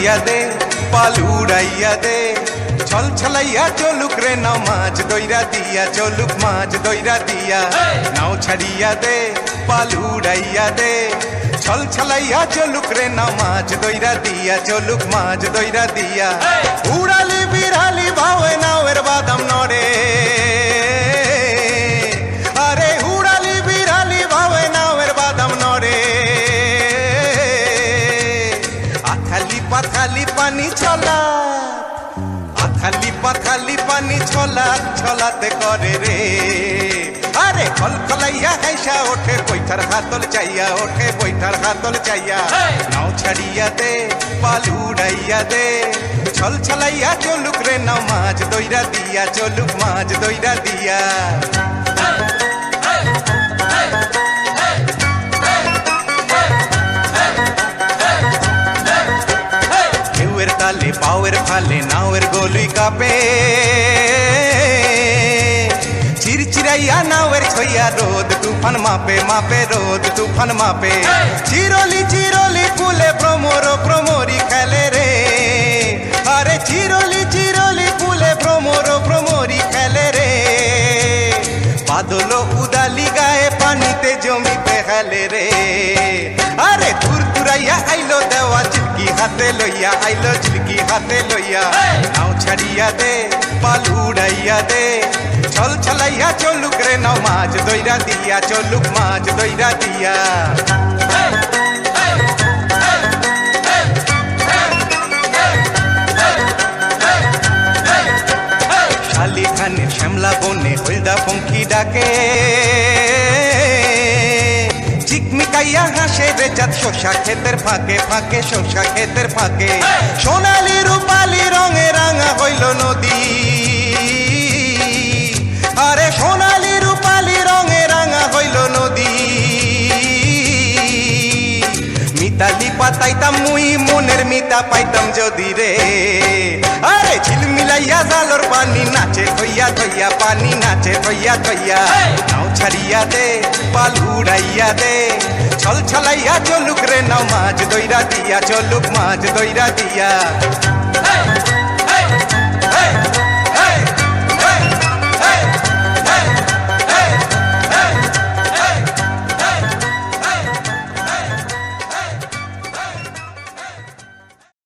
ছাড়িয়া দে পাল উড়াইয়া দে। ছল ছলাইয়া চলুক রে নাও মাছ দইরা দিয়া চলুক মাছ, দইরা দিয়া। নাও ছাড়িয়া দে পাল উড়াইয়া দে। ছল ছলাইয়া চলুক রে নাও মাছ দইরা দিয়া চলুক মাছ, দইরা দিয়া। উড়ালি, বিড়ালি ভাবে নাওয়ের বাদাম নড়ে। পানি ছলা। আথালি পাথালি পানি ছলা ছলাতে করে রে। আরে খলখলাইয়া হাইসা ওঠে বৈঠার হাতল চাইয়া ওঠে বৈঠার হাতল চাইয়া। নাও ছাড়িয়া দে পাল উড়াইয়া দে। ছল ছলাইয়া চলুক রে নাও মাছ দইরা দিয়া চলুক মাছ দইরা দিয়া। তালে পাওয়ের ফালে, নাওয়ের গলি কাপে। চিরচিরাইয়া নাওয়ের ছইয়া রোদ, তুফান মাপে মাপে রোদ, তুফান মাপে। চিরলি চিরলি কুলে ভ্রমর ভ্রমরি খেলে রে। আরে চিরলি চিরলি কুলে ভ্রমর ভ্রমরি খেলে রে। বাদল উদালি গায়ে পানিতে জমিতে হেলে রে। হাতে লইয়া আইলো চিলকি হাতে লইয়া। নাও ছাড়িয়া দে, পাল উড়াইয়া দে। ছল ছলাইয়া চলুক রে, নাও মাছ দইরা দিয়া, চলুক মাছ দইরা দিয়া। শ্যামলা বনে হলদা পঙ্খি ডাকে। চিকমিকাইয়া হাসে রে চাঁদ শোষা ক্ষেতের ফাঁকে ফাঁকে শোষা ক্ষেতের ফাঁকে। সোনালি রূপালি রঙে রাঙা হইল নদী। আরে সোনালি রূপালি রঙে রাঙা হইল নদী। মিতালি পাতাইতাম মুই, মনের মিতা পাইতাম যদি রে। আরে ঝিলমিলাইয়া জালর পানি নাচে থইয়া থইয়া পানি নাচে থইয়া থইয়া নাও ছাড়িয়া দে পাল উড়াইয়া দে। ছল ছলাইয়া চলুক রে নাও মাছ দইরা দিয়া চলুক মাছ দইরা দিয়া।